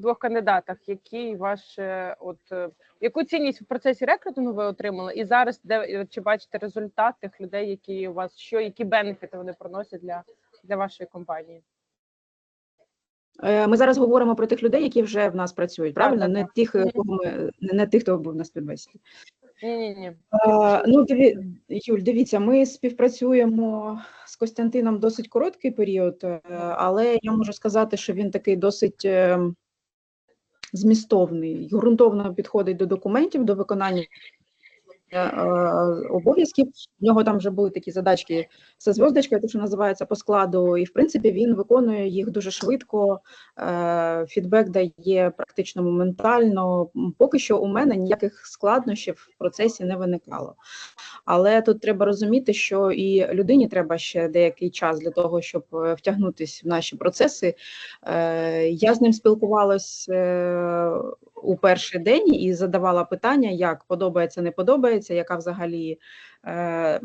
двох кандидатах, який ваш от е, яку цінність в процесі рекрутингу ви отримали? І зараз де е, чи бачите результат тих людей, які у вас що, які бенефіти вони приносять для, для вашої компанії? Е, Ми зараз говоримо про тих людей, які вже в нас працюють, правильно? так, Не так. тих, кого ми не не тих, хто був на співбесіді. Ні, ні, ні. Ну, диві, Юль, дивіться, ми співпрацюємо з Костянтином досить короткий період, але я можу сказати, що він такий досить е, змістовний, ґрунтовно підходить до документів, до виконання обов'язків. В нього там вже були такі задачки зі зв'язочкою, те, що називається по складу, і в принципі він виконує їх дуже швидко. е, Фідбек дає практично моментально. Поки що у мене ніяких складнощів в процесі не виникало. Але тут треба розуміти, що і людині треба ще деякий час для того, щоб е, втягнутися в наші процеси. Е, Я з ним спілкувалась е, у перший день і задавала питання, як подобається, не подобається, яка взагалі. е,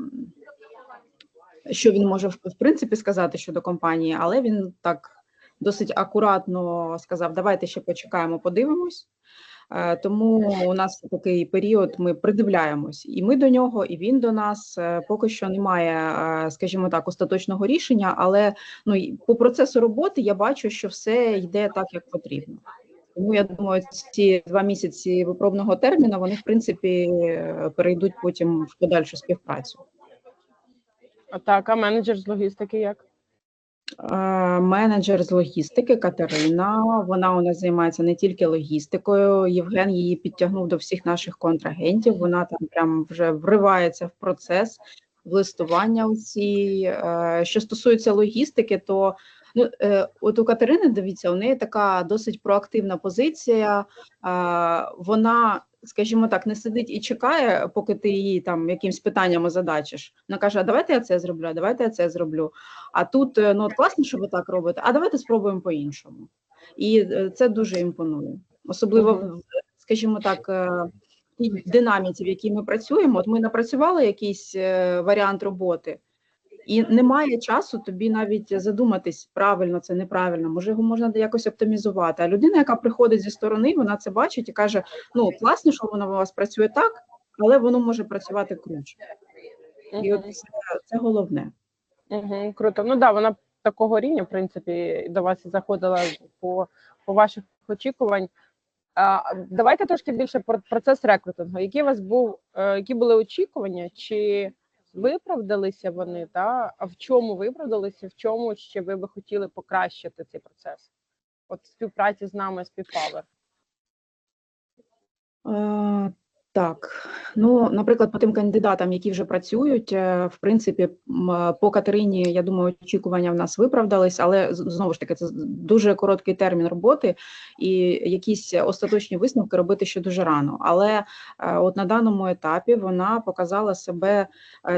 Що він може в принципі сказати щодо компанії, але він так досить акуратно сказав: давайте ще почекаємо, подивимось. Е, Тому у нас такий період, ми придивляємось, і ми до нього, і він до нас. Е, Поки що немає, е, скажімо так, остаточного рішення, але ну по процесу роботи я бачу, що все йде так, як потрібно. Тому я думаю, ці два місяці випробного терміну вони в принципі перейдуть потім в подальшу співпрацю. А так, а менеджер з логістики як? Менеджер з логістики Катерина. Вона у нас займається не тільки логістикою. Євген її підтягнув до всіх наших контрагентів. Вона там прям вже вривається в процес в листування. Усі Е, що стосується логістики, то ну е, от у Катерини дивіться, у неї така досить проактивна позиція. Е, Вона, скажімо так, не сидить і чекає, поки ти її там якимсь питанням озадачиш. Вона каже: а давайте я це зроблю, а давайте я це зроблю. А тут е, ну от класно, що ви так робите, а давайте спробуємо по-іншому. І е, це дуже імпонує. Особливо, скажімо так, в тій динаміці, в якій ми працюємо. От ми напрацювали якийсь варіант роботи, і немає часу тобі навіть задуматись, правильно це неправильно, може його можна якось оптимізувати. А людина, яка приходить зі сторони, вона це бачить і каже: ну класно, що воно у вас працює так, але воно може працювати круче. І от це, це головне. Угу, круто. Ну да, вона такого рівня, в принципі, до вас заходила по, по ваших очікувань. А, давайте трошки більше про процес рекрутингу. Які у вас був, е, які були очікування, чи виправдалися вони, та? а в чому виправдалися, в чому ще ви би хотіли покращити цей процес? От співпраці з нами, співпавер. Е, Так, ну, наприклад, по тим кандидатам, які вже працюють, е, в принципі, е, по Катерині, я думаю, очікування в нас виправдались, але знову ж таки, це дуже короткий термін роботи, і якісь остаточні висновки робити ще дуже рано. Але е, от на даному етапі вона показала себе,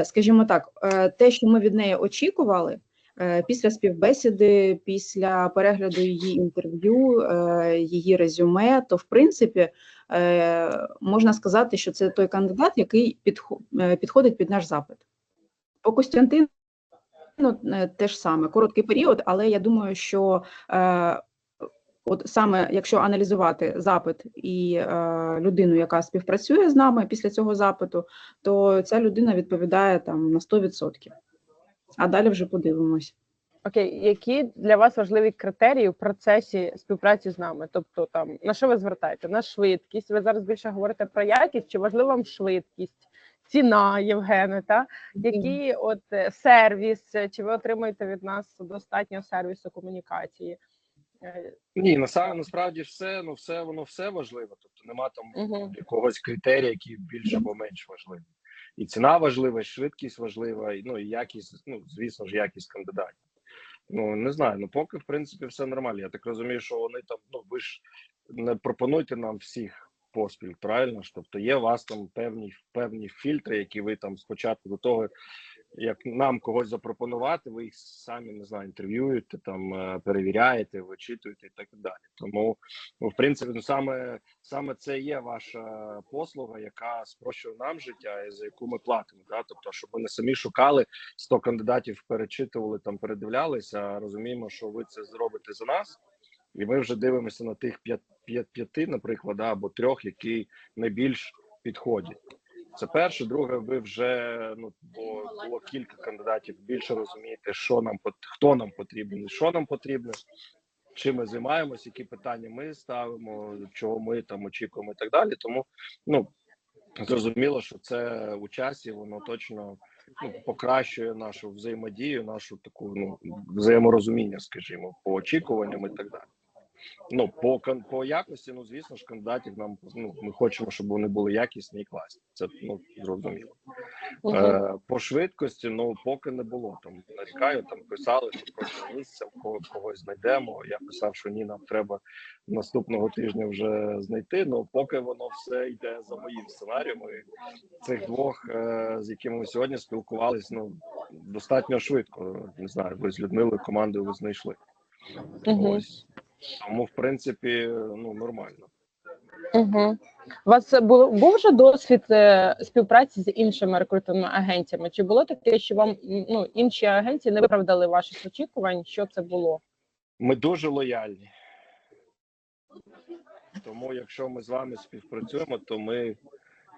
скажімо так, те, що ми від неї очікували. Е, Після співбесіди, після перегляду її інтерв'ю, е, її резюме, то в принципі е, можна сказати, що це той кандидат, який підходить під наш запит. По Костянтину е, те ж саме, короткий період, але я думаю, що от саме якщо аналізувати запит і людину, яка співпрацює з нами після цього запиту, то ця людина відповідає там на 100%. А далі вже подивимось. Окей, які для вас важливі критерії в процесі співпраці з нами? Тобто, там на що ви звертаєте? На швидкість? Ви зараз більше говорите про якість, чи важлива вам швидкість, ціна, Євгене? Та які от е, сервіс? Чи ви отримуєте від нас достатньо сервісу комунікації? Е, Ні, насправді, насправді все, ну все воно все важливо. Тобто нема там Мгм. якогось критерія, який більш або менш важливий. І ціна важлива, і швидкість важлива, і ну і якість, ну звісно ж, якість кандидатів. Ну не знаю. Ну поки в принципі все нормально. Я так розумію, що вони там. Ну ви ж не пропонуйте нам всіх поспіль, правильно ж? Тобто є у вас там певні певні фільтри, які ви там спочатку до того, як нам когось запропонувати, ви їх самі не знаю, інтерв'юєте, там е, перевіряєте, вичитуєте і так далі. Тому, ну, в принципі, ну саме саме це є ваша послуга, яка спрощує нам життя і за яку ми платимо. Да? Тобто, щоб ми не самі шукали 100 кандидатів, перечитували там, передивлялися. Розуміємо, що ви це зробите за нас. І ми вже дивимося на тих п'ят, п'ят, п'яти, наприклад, або трьох, які найбільш підходять. Це перше, друге, ви вже ну бо було кілька кандидатів. Більше розумієте, що нам хто нам потрібен, що нам потрібно, чим ми займаємося, які питання ми ставимо, чого ми там очікуємо, і так далі. Тому ну зрозуміло, що це у часі воно точно ну, покращує нашу взаємодію, нашу таку ну взаєморозуміння, скажімо, по очікуванням і так далі. Ну по по якості, ну звісно ж, кандидатів нам ну ми хочемо, щоб вони були якісні і класні. Це ну зрозуміло. Мгм. Е, по швидкості, ну поки не було там. Нарікаю, там писали, що протягом місяця кого когось знайдемо. Я писав, що ні, нам треба наступного тижня вже знайти. Ну поки воно все йде за моїм сценарієм. І цих двох, е, з якими ми сьогодні спілкувались, ну достатньо швидко. Не знаю, ви з Людмилою командою ви знайшли. Мгм. Ось тому, в принципі, ну нормально. Угу. У вас було був вже досвід е, співпраці з іншими рекрутинговими агенціями? Чи було таке, що вам ну інші агенції не виправдали ваших очікувань? Що це було? Ми дуже лояльні. Тому, якщо ми з вами співпрацюємо, то ми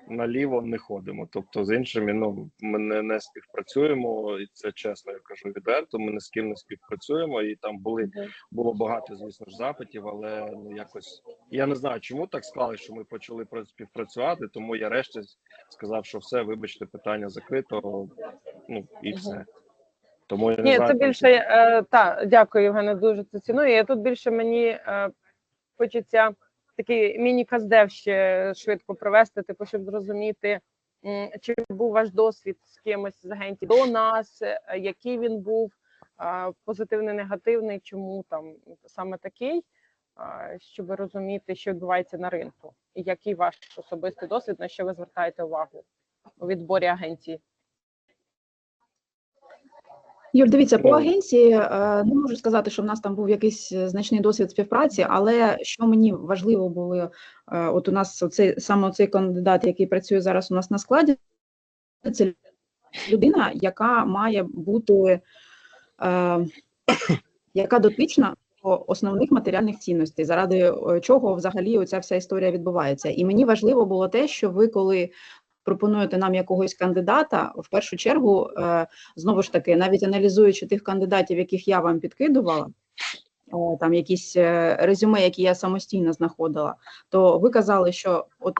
наліво не ходимо. Тобто, з іншими ну ми не, не співпрацюємо, і це чесно, я кажу відверто. Ми ні з ким не співпрацюємо, і там були було багато, звісно ж, запитів, але ну якось я не знаю, чому так склали, що ми почали співпрацювати. Тому я решті сказав, що все, вибачте, питання закрито. Ну і все. Тому я не Ні, знаю, це там, більше е, та дякую, Євгене, дуже це ціную. Я тут більше мені е, хочеться такий міні-каздев ще швидко провести, типу, щоб зрозуміти, чи був ваш досвід з кимось з агентів до нас, е, який він був, позитивний, негативний, чому там саме такий, щоб розуміти, що відбувається на ринку, і який ваш особистий досвід, на що ви звертаєте увагу у відборі агенції. Юль, дивіться, по Ну. агенції е, не можу сказати, що в нас там був якийсь е, значний досвід співпраці, але що мені важливо було, е, от у нас оцей саме цей кандидат, який працює зараз у нас на складі, це людина, яка має бути, е, яка дотична до основних матеріальних цінностей, заради е, чого взагалі оця вся історія відбувається. І мені важливо було те, що ви, коли пропонуєте нам якогось кандидата, в першу чергу, е, знову ж таки, навіть аналізуючи тих кандидатів, яких я вам підкидувала, е, там якісь е, резюме, які я самостійно знаходила, то ви казали, що от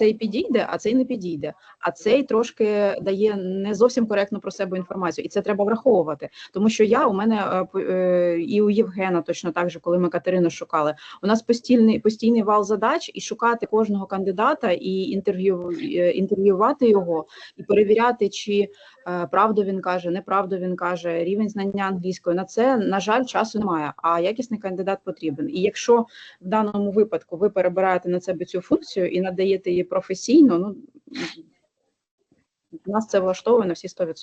цей підійде, а цей не підійде. А цей трошки дає не зовсім коректно про себе інформацію, і це треба враховувати. Тому що я у мене е, е, і у Євгена точно так же, коли ми Катерину шукали, у нас постійний постійний вал задач, і шукати кожного кандидата і інтерв'ю е, інтерв'ювати його, і перевіряти, чи правду він каже, неправду він каже, рівень знання англійської. На це на жаль часу немає. А якісний кандидат потрібен. І якщо в даному випадку ви перебираєте на себе цю функцію і надаєте її професійно, ну нас це влаштовує на всі 100%.